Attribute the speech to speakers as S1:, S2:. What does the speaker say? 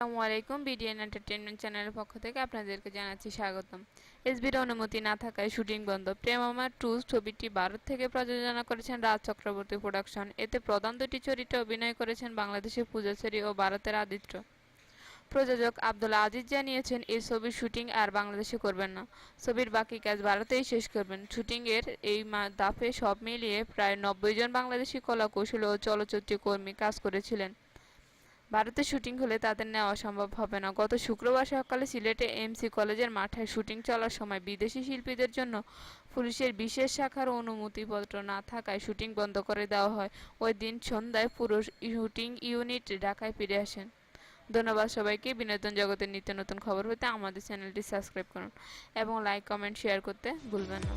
S1: আসসালামু আলাইকুম, BDN entertainment চ্যানেলের পক্ষ থেকে আপনাদেরকে জানাচ্ছি স্বাগতম। এসবির অনুমতি না থাকায় শুটিং বন্ধ। প্রেমামা টু ছবিটি ভারত থেকে প্রযোজনা করেছেন রাজ চক্রবর্তী প্রোডাকশন। এতে প্রধান দুটি চরিত্রে অভিনয় করেছেন বাংলাদেশের পূজাচেরি ও ভারতের আদিত্য। প্রযোজক আব্দুল আজিজ জানিয়েছেন, এই ছবির শুটিং আর বাংলাদেশে করবেন না। ছবির বাকি কাজ ভারতেই শেষ করবেন। শুটিংয়ের এই ধাপে সব মিলিয়ে প্রায় নব্বই জন বাংলাদেশি কলা কৌশল ও চলচ্চিত্র কর্মী কাজ করেছিলেন। ভারতে শুটিং হলে তাদের নেওয়া সম্ভব হবে না। গত শুক্রবার সকালে সিলেটে এমসি কলেজের মাঠে শুটিং চলার সময় বিদেশি শিল্পীদের জন্য পুলিশের বিশেষ শাখার অনুমতিপত্র না থাকায় শুটিং বন্ধ করে দেওয়া হয়। ওই দিন সন্ধ্যায় পুরো শুটিং ইউনিট ঢাকায় ফিরে আসেন। ধন্যবাদ সবাইকে। বিনোদন জগতের নিত্য নতুন খবর পেতে আমাদের চ্যানেলটি সাবস্ক্রাইব করুন এবং লাইক, কমেন্ট, শেয়ার করতে ভুলবেন না।